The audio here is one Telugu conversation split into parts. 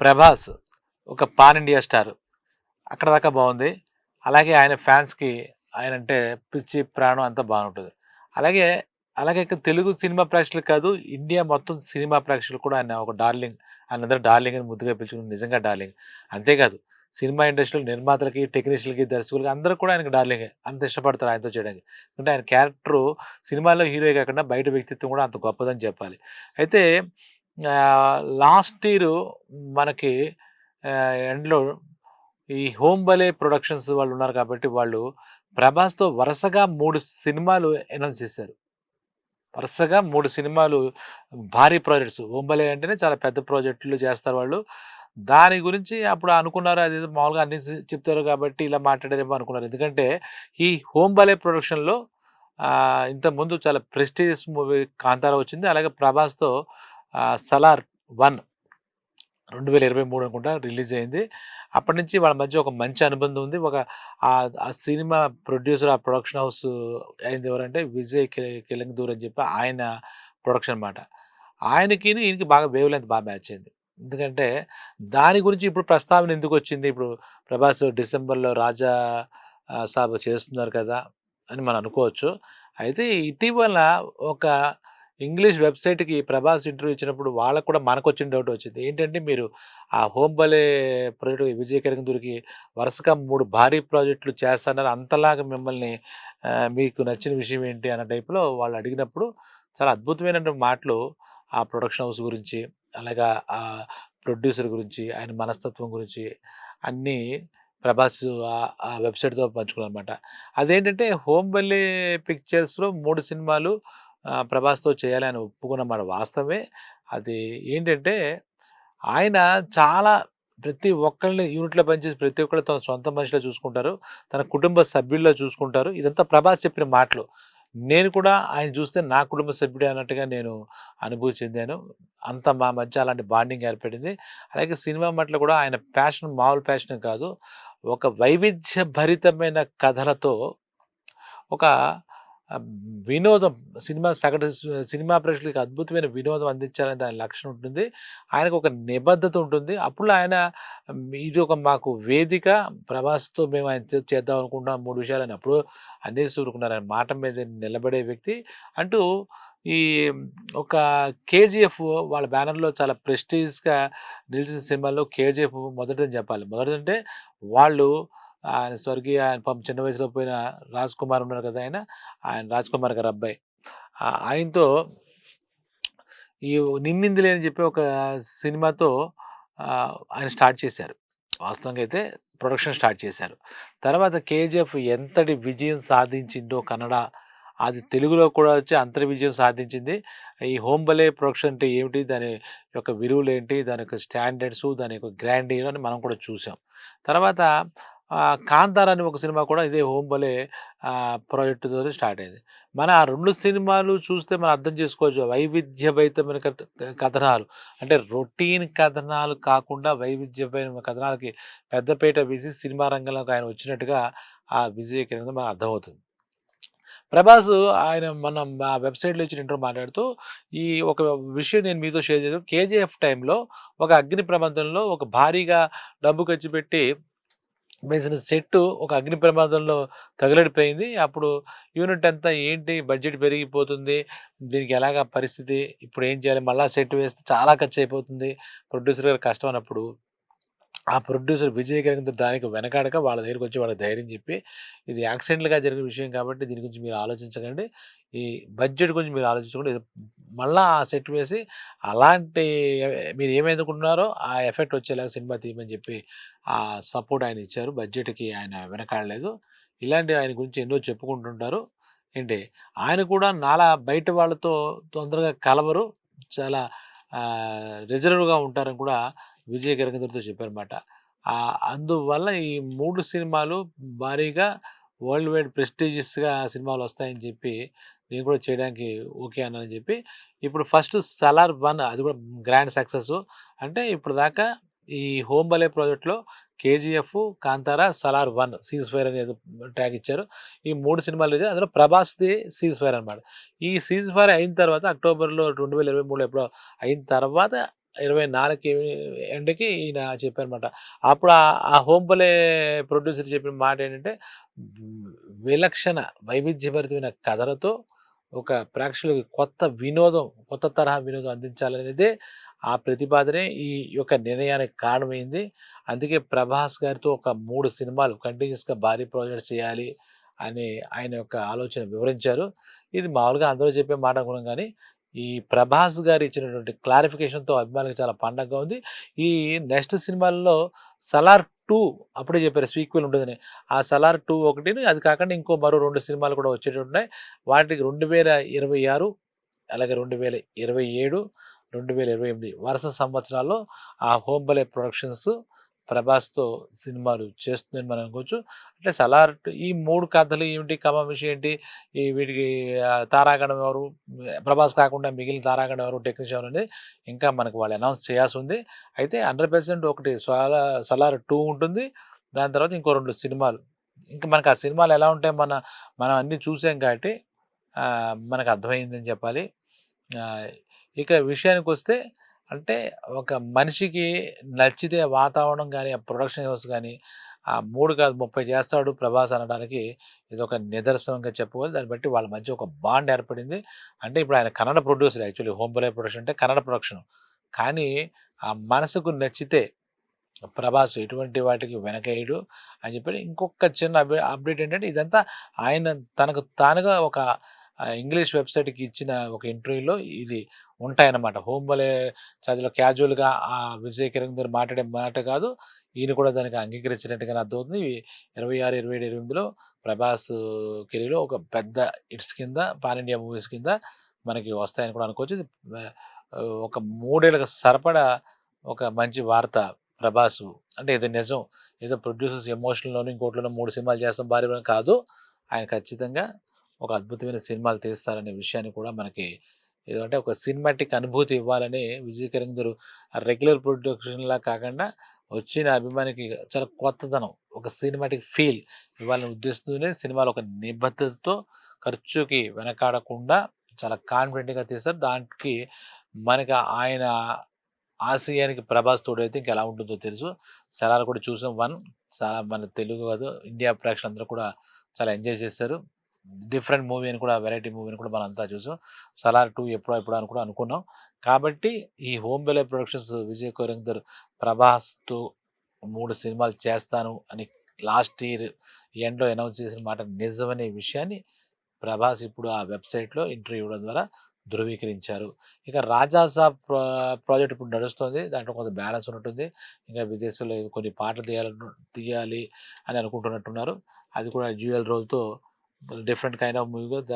ప్రభాస్ ఒక పాన్ ఇండియా స్టార్. అక్కడ దాకా బాగుంది. అలాగే ఆయన ఫ్యాన్స్కి ఆయన అంటే పిచ్చి ప్రాణం అంతా బాగుంటుంది. అలాగే అలాగే తెలుగు సినిమా ప్రేక్షకులు కాదు ఇండియా మొత్తం సినిమా ప్రేక్షకులు కూడా ఆయన ఒక డార్లింగ్ ఆయన అందరూ డార్లింగ్ అని ముద్దుగా పిలుచుకుని నిజంగా డార్లింగ్. అంతేకాదు సినిమా ఇండస్ట్రీలో నిర్మాతలకి టెక్నీషియన్లకి దర్శకులకి అందరూ కూడా ఆయనకు డార్లింగే అంత ఇష్టపడతారు ఆయనతో చేయడానికి. అంటే ఆయన క్యారెక్టరు సినిమాలో హీరో కాకుండా బయట వ్యక్తిత్వం కూడా అంత గొప్పదని చెప్పాలి. అయితే లాస్ట్ ఇయర్ మనకి ఎండ్లో ఈ హోమ్ బలే ప్రొడక్షన్స్ వాళ్ళు ఉన్నారు కాబట్టి వాళ్ళు ప్రభాస్తో వరుసగా మూడు సినిమాలు అనౌన్స్ చేశారు. వరుసగా మూడు సినిమాలు భారీ ప్రాజెక్ట్స్. హోంబలే అంటేనే చాలా పెద్ద ప్రాజెక్టులు చేస్తారు వాళ్ళు. దాని గురించి అప్పుడు అనుకున్నారు అది మామూలుగా అన్ని చెప్తారు కాబట్టి ఇలా మాట్లాడారేమో అనుకున్నారు. ఎందుకంటే ఈ హోంబలే ప్రొడక్షన్లో ఇంతకుముందు చాలా ప్రెస్టీజియస్ మూవీ కాంతారా వచ్చింది. అలాగే ప్రభాస్తో సలార్ వన్ రెండు వేల ఇరవై మూడు అనుకుంటా రిలీజ్ అయింది. అప్పటి నుంచి వాళ్ళ మధ్య ఒక మంచి అనుబంధం ఉంది. ఒక ఆ సినిమా ప్రొడ్యూసర్ ఆ ప్రొడక్షన్ హౌస్ అయింది ఎవరంటే విజయ్ కిలంగదూర్ అని చెప్పి ఆయన ప్రొడక్షన్ అన్నమాట. ఆయనకి ఈయనకి బాగా వేవ్ లెంత్ బాగా మ్యాచ్ అయింది. ఎందుకంటే దాని గురించి ఇప్పుడు ప్రస్తావన ఎందుకు వచ్చింది? ఇప్పుడు ప్రభాస్ డిసెంబర్లో రాజా ఆ, సాబ్ చేస్తున్నారు కదా అని మనం అనుకోవచ్చు. అయితే ఇటీవల ఒక ఇంగ్లీష్ వెబ్సైట్కి ప్రభాస్ ఇంటర్వ్యూ ఇచ్చినప్పుడు వాళ్ళకు కూడా మనకు వచ్చిన డౌట్ వచ్చింది. ఏంటంటే మీరు ఆ హోమ్ బలే ప్రాజెక్టు విజయ్ కిరంగదూరికి వరుసగా మూడు భారీ ప్రాజెక్టులు చేస్తున్నారు అంతలాగా మిమ్మల్ని మీకు నచ్చిన విషయం ఏంటి అన్న టైప్లో వాళ్ళు అడిగినప్పుడు చాలా అద్భుతమైన మాటలు ఆ ప్రొడక్షన్ హౌస్ గురించి అలాగా ఆ ప్రొడ్యూసర్ గురించి ఆయన మనస్తత్వం గురించి అన్నీ ప్రభాస్ ఆ- వెబ్సైట్తో పంచుకున్నారనమాట అదేంటంటే హోమ్ బల్లి పిక్చర్స్లో మూడు సినిమాలు ప్రభాస్తో చేయాలని ఒప్పుకున్నమాట వాస్తవమే. అది ఏంటంటే ఆయన చాలా ప్రతి ఒక్కరిని యూనిట్లో పనిచేసి ప్రతి ఒక్కరు తన సొంత మనిషిలో చూసుకుంటారు. తన కుటుంబ సభ్యుల్లో చూసుకుంటారు. ఇదంతా ప్రభాస్ చెప్పిన మాటలు. నేను కూడా ఆయన చూస్తే నా కుటుంబ సభ్యుడే అన్నట్టుగా నేను అనుభూతి చెందాను. అంత మా మధ్య అలాంటి బాండింగ్ ఏర్పడింది. అలాగే సినిమా మట్ల కూడా ఆయన ప్యాషన్ మామూలు ప్యాషన్ కాదు. ఒక వైవిధ్య భరితమైన కథలతో ఒక వినోదం సినిమా సగటు సినిమా ప్రేక్షకులకి అద్భుతమైన వినోదం అందించాలని దాని లక్షణం ఉంటుంది. ఆయనకు ఒక నిబద్ధత ఉంటుంది. అప్పుడు ఆయన ఇది ఒక మాకు వేదిక ప్రభాస్తో మేము ఆయన చేద్దాం అనుకుంటున్నాం మూడు విషయాలని అప్పుడు అందేసి ఊరుకున్నారు ఆయన మాట మీద నిలబడే వ్యక్తి అంటూ ఈ ఒక కేజీఎఫ్ వాళ్ళ బ్యానర్లో చాలా ప్రెస్టీజ్గా నిలిచిన సినిమాల్లో కేజీఎఫ్ మొదటిదని చెప్పాలి. మొదటిదంటే వాళ్ళు ఆయన స్వర్గీయ ఆయన పాపం చిన్న వయసులో పోయిన రాజ్ కుమార్ ఉన్నారు కదా ఆయన. ఆయన రాజ్ కుమార్ గారు అబ్బాయి. ఆయనతో ఈ నిన్నిందిలే అని చెప్పి ఒక సినిమాతో ఆయన స్టార్ట్ చేశారు. వాస్తవంగా అయితే ప్రొడక్షన్ స్టార్ట్ చేశారు. తర్వాత కేజీఎఫ్ ఎంతటి విజయం సాధించిందో కన్నడ అది తెలుగులో కూడా వచ్చి అంతర్ విజయం సాధించింది. ఈ హోంబలే ప్రొడక్షన్ అంటే ఏమిటి? దాని యొక్క విలువలు ఏంటి? దాని యొక్క స్టాండర్డ్స్ దాని యొక్క గ్రాండ్ అని మనం కూడా చూసాం తర్వాత కాంతార్ అని ఒక సినిమా కూడా ఇదే హోంబలే ప్రాజెక్టుతో స్టార్ట్ అయింది. మన ఆ రెండు సినిమాలు చూస్తే మనం అర్థం చేసుకోవచ్చు. వైవిధ్యభరితమైన కథ- కథనాలు. అంటే రొటీన్ కథనాలు కాకుండా వైవిధ్యమైన కథనాలకి పెద్దపేట వేసి సినిమా రంగంలోకి ఆయన వచ్చినట్టుగా ఆ విజయ్ కిరణ్ మనకు అర్థమవుతుంది. ప్రభాస్ ఆయన మనం ఆ వెబ్సైట్లో ఇచ్చిన ఇంటర్వ్యూ మాట్లాడుతూ ఈ ఒక విషయం నేను మీతో షేర్ చేశాను. కేజీఎఫ్ టైంలో ఒక అగ్ని ప్రబంధంలో ఒక భారీగా డబ్బు ఖర్చు పెట్టి వేసిన సెట్ ఒక అగ్ని ప్రమాదంలో తగలడిపోయింది. అప్పుడు యూనిట్ అంతా ఏంటి? బడ్జెట్ పెరిగిపోతుంది. దీనికి ఎలాగా పరిస్థితి? ఇప్పుడు ఏం చేయాలి? మళ్ళీ సెట్ వేస్తే చాలా ఖర్చు అయిపోతుంది ప్రొడ్యూసర్ గారు కష్టం అన్నప్పుడు ఆ ప్రొడ్యూసర్ విజయ్ గారి దానికి వెనకాడక వాళ్ళ దగ్గరికి వచ్చి వాళ్ళకి ధైర్యం చెప్పి ఇది యాక్సిడెంట్గా జరిగిన విషయం కాబట్టి దీని గురించి మీరు ఆలోచించకండి. ఈ బడ్జెట్ గురించి మీరు ఆలోచించకుండా. ఇది ఆ సెట్ వేసి అలాంటి మీరు ఏమనుకుంటున్నారో ఆ ఎఫెక్ట్ వచ్చేలాగా సినిమా తీయమని చెప్పి ఆ సపోర్ట్ ఆయన ఇచ్చారు. బడ్జెట్కి ఆయన వెనకాడలేదు. ఇలాంటి ఆయన గురించి ఎన్నో చెప్పుకుంటుంటారు. ఏంటి? ఆయన కూడా నాలా బయట వాళ్ళతో తొందరగా కలవరు. చాలా రిజర్వ్గా ఉంటారని కూడా విజయ్ కిరంగదూర్తో చెప్పారన్నమాట. అందువల్ల ఈ మూడు సినిమాలు భారీగా వరల్డ్ వైడ్ ప్రెస్టీజియస్గా సినిమాలు వస్తాయని చెప్పి నేను కూడా చేయడానికి ఓకే అన్నానని చెప్పి ఇప్పుడు ఫస్ట్ సలార్ వన్ అది కూడా గ్రాండ్ సక్సెస్ అంటే ఇప్పుడు దాకా ఈ హోమ్ బలే ప్రాజెక్ట్లో KGF Kantara Salaar one ceasefire అనేది ట్యాగ్ ఇచ్చారు ఈ మూడు సినిమాలు ఇచ్చారు. అందులో ప్రభాస్ది సీజ్ ఫైర్ అనమాట ఈ సీజ్ ఫైర్ అయిన తర్వాత అక్టోబర్లో రెండు వేల ఇరవై మూడులో ఎప్పుడో అయిన తర్వాత ఇరవై నాలుగు ఎండ్కి ఈయన చెప్పారనమాట అప్పుడు ఆ- హోమ్ బలే ప్రొడ్యూసర్ చెప్పిన మాట ఏంటంటే విలక్షణ వైవిధ్యభరితమైన కథలతో ఒక ప్రేక్షకులకి కొత్త వినోదం కొత్త తరహా వినోదం అందించాలనేదే ఆ ప్రతిపాదనే ఈ యొక్క నిర్ణయానికి కారణమైంది. అందుకే ప్రభాస్ గారితో ఒక మూడు సినిమాలు కంటిన్యూస్గా భారీ ప్రాజెక్ట్ చేయాలి అని ఆయన యొక్క ఆలోచన వివరించారు. ఇది మామూలుగా అందరూ చెప్పే మాట అనుకున్నాం కానీ ఈ ప్రభాస్ గారు ఇచ్చినటువంటి క్లారిఫికేషన్తో అభిమానులకు చాలా పండగగా ఉంది. ఈ నెక్స్ట్ సినిమాల్లో సలార్ టూ అప్పుడే చెప్పారు సీక్వెల్ ఉంటుందని. ఆ సలార్ టూ ఒకటిని అది కాకుండా ఇంకో మరో రెండు సినిమాలు కూడా వచ్చేటట్టున్నాయి వాటికి రెండు వేల ఇరవై ఆరు అలాగే రెండు వేల ఇరవై ఏడు రెండు వేల ఇరవై ఎనిమిది వరుస సంవత్సరాల్లో ఆ హోంబలే ప్రొడక్షన్స్ ప్రభాస్తో సినిమాలు చేస్తుందని మనం అనుకోవచ్చు. అంటే సలార్ ఈ మూడు కథలు ఏమిటి కమమిషి ఏంటి ఈ వీటికి తారాగణం ఎవరు ప్రభాస్ కాకుండా మిగిలిన తారాగణం ఎవరు టెక్నీషియన్ ఎవరు అనేది ఇంకా మనకు వాళ్ళు అనౌన్స్ చేయాల్సి ఉంది. అయితే హండ్రెడ్ పర్సెంట్ ఒకటి సలార్ టూ ఉంటుంది. దాని తర్వాత ఇంకో రెండు సినిమాలు. ఇంకా మనకు ఆ సినిమాలు ఎలా ఉంటాయి మన మనం అన్నీ చూసాం కాబట్టి మనకు అర్థమైందని చెప్పాలి. ఇక విషయానికి వస్తే అంటే ఒక మనిషికి నచ్చితే వాతావరణం కానీ ఆ ప్రొడక్షన్ హౌస్ కానీ ఆ మూడు కాదు ముప్పై చేస్తాడు ప్రభాస్ అనడానికి ఇది ఒక నిదర్శనంగా చెప్పుకోవాలి. దాన్ని బట్టి వాళ్ళ మధ్య ఒక బాండ్ ఏర్పడింది. అంటే ఇప్పుడు ఆయన Kannada producer actually Hombale production అంటే కన్నడ ప్రొడక్షన్. కానీ ఆ మనసుకు నచ్చితే ప్రభాస్ ఎటువంటి వాటికి వెనకేయడు అని చెప్పి ఇంకొక చిన్న అప్డేట్ ఏంటంటే ఇదంతా ఆయన తనకు తానుగా ఒక ఇంగ్లీష్ వెబ్సైట్కి ఇచ్చిన ఒక ఇంటర్వ్యూలో ఇది ఉంటాయన్నమాట. హోంబలే చదువులో క్యాజువల్గా ఆ విజయ్ కిరణ్ గారు మాట్లాడే మాట కాదు ఈయన కూడా దానికి అంగీకరించినట్టుగా అర్థమవుతుంది. ఇరవై ఆరు ఇరవై ఏడు ఎనిమిదిలో ప్రభాస్ కెరీర్లో ఒక పెద్ద ఇట్స్ కింద పాన్ ఇండియా మూవీస్ కింద మనకి వస్తాయని కూడా అనుకోవచ్చు. ఒక మూడేళ్ళకి సరిపడా ఒక మంచి వార్త ప్రభాస్. అంటే ఇది నిజం. ఏదో ప్రొడ్యూసర్స్ ఎమోషన్లోనూ ఇంకోట్లోనూ మూడు సినిమాలు చేస్తాం భారీ కాదు. ఆయన ఖచ్చితంగా ఒక అద్భుతమైన సినిమాలు తీస్తారనే విషయాన్ని కూడా మనకి ఏదంటే ఒక సినిమాటిక్ అనుభూతి ఇవ్వాలని విజయ్ కిరంగర్ రెగ్యులర్ ప్రొడక్షన్లా కాకుండా వచ్చిన అభిమానికి చాలా కొత్తదనం ఒక సినిమాటిక్ ఫీల్ ఇవ్వాలని ఉద్దేశంతోనే సినిమాలో ఒక నిబద్ధతతో ఖర్చుకి వెనకాడకుండా చాలా కాన్ఫిడెంట్గా తీస్తారు. దానికి మనకి ఆయన ఆశయానికి ప్రభాస్ తోడైతే ఇంకా ఎలా ఉంటుందో తెలుసు. సలార్ కూడా చూసాం వన్ చాలా మన తెలుగు కాదు ఇండియా ప్రేక్షకులందరూ కూడా చాలా ఎంజాయ్ చేశారు. డిఫరెంట్ మూవీ అని కూడా వెరైటీ మూవీ అని కూడా మనం అంతా చూసాం. సలార్ టూ ఎప్పుడో ఎప్పుడో అని కూడా అనుకున్నాం. కాబట్టి ఈ హోమ్ బెలే ప్రొడక్షన్స్ విజయ్ కోరంగర్ ప్రభాస్తో మూడు సినిమాలు చేస్తాను అని లాస్ట్ ఇయర్ ఎండ్లో అనౌన్స్ చేసిన మాట నిజమనే విషయాన్ని ప్రభాస్ ఇప్పుడు ఆ వెబ్సైట్లో ఇంటర్వ్యూ ఇవ్వడం ద్వారా ధృవీకరించారు. ఇక రాజాసా ప్రా ప్రాజెక్ట్ ఇప్పుడు నడుస్తుంది. దాంట్లో కొంత బ్యాలెన్స్ ఉన్నట్టుంది. ఇంకా విదేశాల్లో కొన్ని పాటలు తీయాలి తీయాలి అని అనుకుంటున్నట్టున్నారు. అది కూడా డ్యూయల్ రోల్తో డిఫరెంట్ కైండ్ ఆఫ్ మూవీగా ద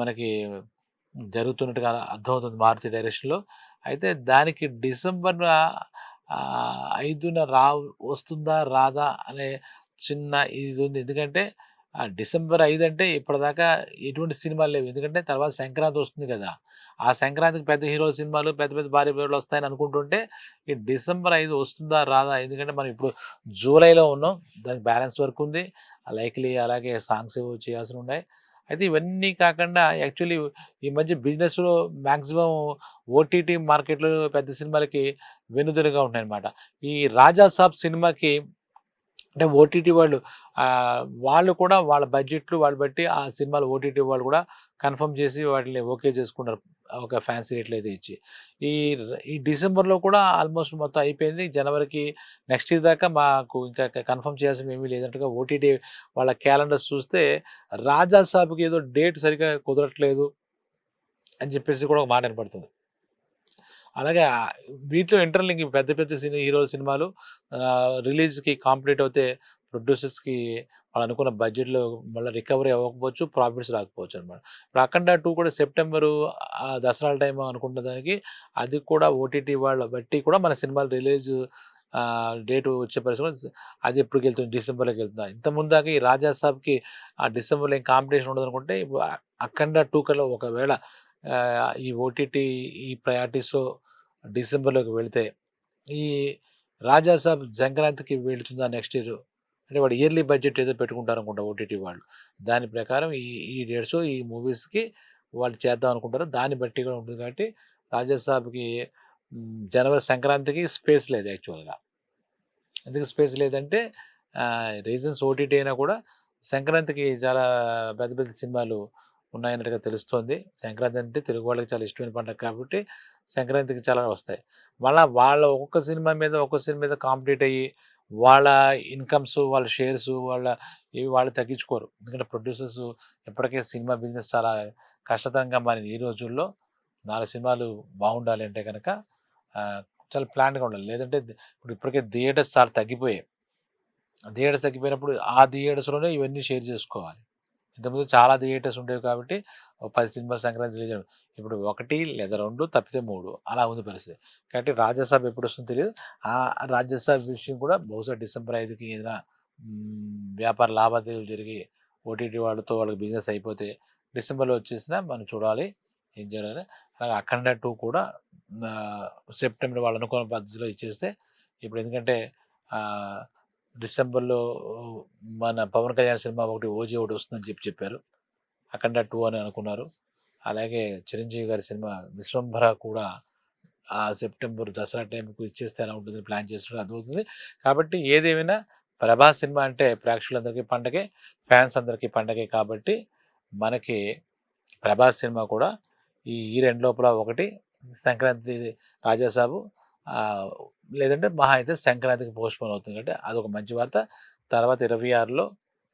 మనకి జరుగుతున్నట్టుగా అర్థమవుతుంది మారుతి డైరెక్షన్లో. అయితే దానికి డిసెంబర్ ఐదున రా వస్తుందా రాదా అనే చిన్న ఇది ఉంది ఎందుకంటే ఆ డిసెంబర్ ఐదు అంటే ఇప్పటిదాకా ఎటువంటి సినిమాలు లేవు. ఎందుకంటే తర్వాత సంక్రాంతి వస్తుంది కదా. ఆ సంక్రాంతికి పెద్ద హీరో సినిమాలు పెద్ద పెద్ద భారీ పేర్లు వస్తాయని అనుకుంటుంటే ఈ డిసెంబర్ ఐదు వస్తుందా రాదా? ఎందుకంటే మనం ఇప్పుడు జూలైలో ఉన్నాం. దానికి బ్యాలెన్స్ వర్క్ ఉంది. లైక్లీ అలాగే సాంగ్స్ చేయాల్సి ఉన్నాయి అయితే ఇవన్నీ కాకుండా యాక్చువల్లీ ఈ మధ్య బిజినెస్లో మ్యాక్సిమం ఓటీటీ మార్కెట్లో పెద్ద సినిమాలకి వెనుదలుగా ఉన్నాయన్నమాట. ఈ రాజా సాబ్ సినిమాకి అంటే ఓటీటీ వాళ్ళు వాళ్ళు కూడా వాళ్ళ బడ్జెట్లు వాళ్ళు బట్టి ఆ సినిమాలు ఓటీటీ వాళ్ళు కూడా కన్ఫర్మ్ చేసి వాటిని ఓకే చేసుకున్నారు ఒక ఫ్యాన్సీ రేట్లు అయితే ఇచ్చి. ఈ ఈ డిసెంబర్లో కూడా ఆల్మోస్ట్ మొత్తం అయిపోయింది. జనవరికి నెక్స్ట్ ఇయర్ దాకా మాకు ఇంకా కన్ఫర్మ్ చేయాల్సిన ఏమీ లేదంటగా ఓటీటీ వాళ్ళ క్యాలెండర్స్ చూస్తే రాజా సాబ్కి ఏదో డేట్ సరిగా కుదరట్లేదు అని చెప్పేసి కూడా ఒక మాట వినపడుతుంది. అలాగే వీటిలో ఇంటర్లింక్ పెద్ద పెద్ద సినీ హీరోల సినిమాలు రిలీజ్కి కాంప్లీట్ అవుతే ప్రొడ్యూసర్స్కి వాళ్ళు అనుకున్న బడ్జెట్లో మళ్ళీ రికవరీ అవ్వకపోవచ్చు ప్రాఫిట్స్ రాకపోవచ్చు అనమాట ఇప్పుడు అఖండ టూ కూడా సెప్టెంబరు దసరాల దసరా టైం అనుకున్న దానికి అది కూడా ఓటీటీ వాళ్ళ బట్టి కూడా మన సినిమాలు రిలీజ్ డేట్ వచ్చే పరిస్థితి అది ఎప్పుడుకి వెళ్తుంది డిసెంబర్లోకి వెళ్తుందా ఇంత ముందాక ఈ రాజా సాబ్కి ఆ డిసెంబర్లో ఏం కాంపిటీషన్ ఉండదు అనుకుంటే ఇప్పుడు అఖండ టూ కల్లా ఒకవేళ ఈ ఓటీటీ ఈ ప్రయారిటీస్లో డిసెంబర్లోకి వెళితే ఈ రాజాసాబ్ సంక్రాంతికి వెళుతుందా నెక్స్ట్ ఇయర్? అంటే వాడు ఇయర్లీ బడ్జెట్ ఏదో పెట్టుకుంటారు అనుకుంటా ఓటీటీ వాళ్ళు. దాని ప్రకారం ఈ ఈ డేట్స్ ఈ మూవీస్కి వాళ్ళు చేద్దాం అనుకుంటారు. దాన్ని బట్టి కూడా ఉంటుంది కాబట్టి రాజా సాబ్కి జనవరి సంక్రాంతికి స్పేస్ లేదు యాక్చువల్గా. ఎందుకు స్పేస్ లేదంటే రీజన్స్ ఓటీటీ అయినా కూడా సంక్రాంతికి చాలా పెద్ద పెద్ద సినిమాలు ఉన్నాయన్నట్టుగా తెలుస్తోంది. సంక్రాంతి అంటే తెలుగు వాళ్ళకి చాలా ఇష్టమైన పండుగ కాబట్టి సంక్రాంతికి చాలా వస్తాయి. మళ్ళీ వాళ్ళ ఒక్కొక్క సినిమా మీద ఒక్కొక్క సినిమా మీద కాంపిటేట్ అయ్యి వాళ్ళ ఇన్కమ్స్ వాళ్ళ షేర్స్ వాళ్ళ ఇవి వాళ్ళు తగ్గించుకోరు. ఎందుకంటే ప్రొడ్యూసర్స్ ఎప్పటికే సినిమా బిజినెస్ చాలా కష్టతరంగా మారింది. ఈ రోజుల్లో నాలుగు సినిమాలు బాగుండాలి అంటే కనుక చాలా ప్లాన్గా ఉండాలి. లేదంటే ఇప్పుడు ఇప్పటికే థియేటర్స్ చాలా తగ్గిపోయాయి. థియేటర్స్ తగ్గిపోయినప్పుడు ఆ థియేటర్స్లోనే ఇవన్నీ షేర్ చేసుకోవాలి. ఇంతకుముందు చాలా థియేటర్స్ ఉండేవి కాబట్టి పది సినిమా సంక్రాంతి రిలీజ్ ఇప్పుడు ఒకటి లేదా రెండు తప్పితే మూడు అలా ఉంది పరిస్థితి. కాబట్టి రాజ్యసభ ఎప్పుడు వస్తుందో తెలియదు. ఆ రాజ్యసభ విషయం కూడా బహుశా డిసెంబర్ ఐదుకి ఏదైనా వ్యాపార లావాదేవీలు జరిగి ఓటీటీ వాళ్ళతో వాళ్ళకి బిజినెస్ అయిపోతే డిసెంబర్లో వచ్చేసినా మనం చూడాలి ఏం చేయాలి అలాగే అఖండ టూ కూడా సెప్టెంబర్ వాళ్ళు అనుకున్న పద్ధతిలో ఇచ్చేస్తే ఇప్పుడు ఎందుకంటే డిసెంబర్లో మన పవన్ కళ్యాణ్ సినిమా ఒకటి ఓజీ ఒకటి వస్తుందని చెప్పి చెప్పారు. అఖండ టూ అని అనుకున్నారు. అలాగే చిరంజీవి గారి సినిమా విశ్వంభర కూడా ఆ సెప్టెంబర్ దసరా టైంకు ఇచ్చేస్తే ఎలా ఉంటుంది ప్లాన్ చేస్తున్నారు. అది అవుతుంది కాబట్టి ఏదేమైనా ప్రభాస్ సినిమా అంటే ప్రేక్షకులందరికీ పండగే ఫ్యాన్స్ అందరికీ పండగే కాబట్టి మనకి ప్రభాస్ సినిమా కూడా ఈ ఈ రెండు లోపల ఒకటి సంక్రాంతి రాజాసాబు లేదంటే మహా అయితే సంక్రాంతికి పోస్ట్పోన్ అవుతుంది. అంటే అదొక మంచి వార్త. తర్వాత ఇరవై ఆరులో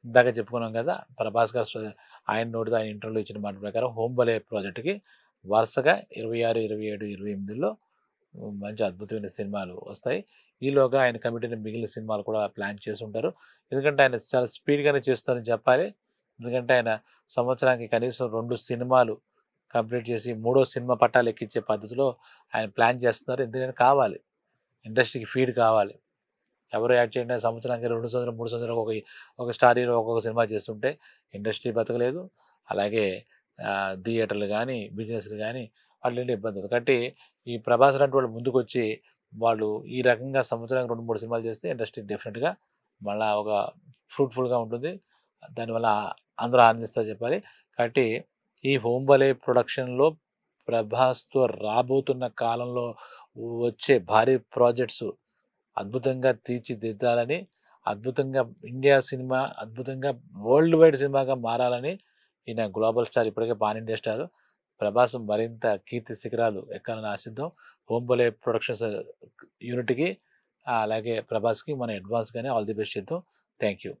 ఇందాక చెప్పుకున్నాం కదా ప్రభాస్ గారు ఆయన నోటితో ఆయన ఇంటర్వ్యూలో ఇచ్చిన మాట ప్రకారం హోంబలే ప్రాజెక్టుకి వరుసగా ఇరవై ఆరు ఇరవై ఏడు ఇరవై ఎనిమిదిలో మంచి అద్భుతమైన సినిమాలు వస్తాయి. ఈలోగా ఆయన కమిటీని మిగిలిన సినిమాలు కూడా ప్లాన్ చేసి ఉంటారు ఎందుకంటే ఆయన చాలా స్పీడ్గానే చేస్తారని చెప్పాలి. ఎందుకంటే ఆయన సంవత్సరానికి కనీసం రెండు సినిమాలు కంప్లీట్ చేసి మూడో సినిమా పట్టాలు ఎక్కించే పద్ధతిలో ఆయన ప్లాన్ చేస్తున్నారు. ఎందుకంటే కావాలి? ఇండస్ట్రీకి ఫీడ్ కావాలి. ఎవరు యాక్ట్ చేయండి సంవత్సరానికి రెండు సంవత్సరం మూడు సంవత్సరాలు ఒక ఒక స్టార్ హీరో ఒక్కొక్క సినిమా చేస్తుంటే ఇండస్ట్రీ బతకలేదు. అలాగే థియేటర్లు కానీ బిజినెస్లు కానీ వాటి ఇబ్బంది కాబట్టి ఈ ప్రభాస్ లాంటి వాళ్ళు ముందుకు వచ్చి వాళ్ళు ఈ రకంగా సంవత్సరానికి రెండు మూడు సినిమాలు చేస్తే ఇండస్ట్రీ డెఫినెట్గా మళ్ళీ ఒక ఫ్రూట్ఫుల్గా ఉంటుంది. దానివల్ల అందరూ ఆనందిస్తారు చెప్పాలి. కాబట్టి ఈ హోంబలే ప్రొడక్షన్లో ప్రభాస్తో రాబోతున్న కాలంలో వచ్చే భారీ ప్రాజెక్ట్స్ అద్భుతంగా తీర్చిదిద్దాలని అద్భుతంగా ఇండియా సినిమా అద్భుతంగా వరల్డ్ వైడ్ సినిమాగా మారాలని ఈయన గ్లోబల్ స్టార్ ఇప్పటికే పాన్ ఇండియా స్టార్. ప్రభాస్ మరింత కీర్తి శిఖరాలు ఎక్కాలని ఆశిద్దాం. హోంబలే ప్రొడక్షన్స్ యూనిట్కి అలాగే ప్రభాస్కి మన అడ్వాన్స్గానే ఆల్ ది బెస్ట్ చేద్దాం. Thank you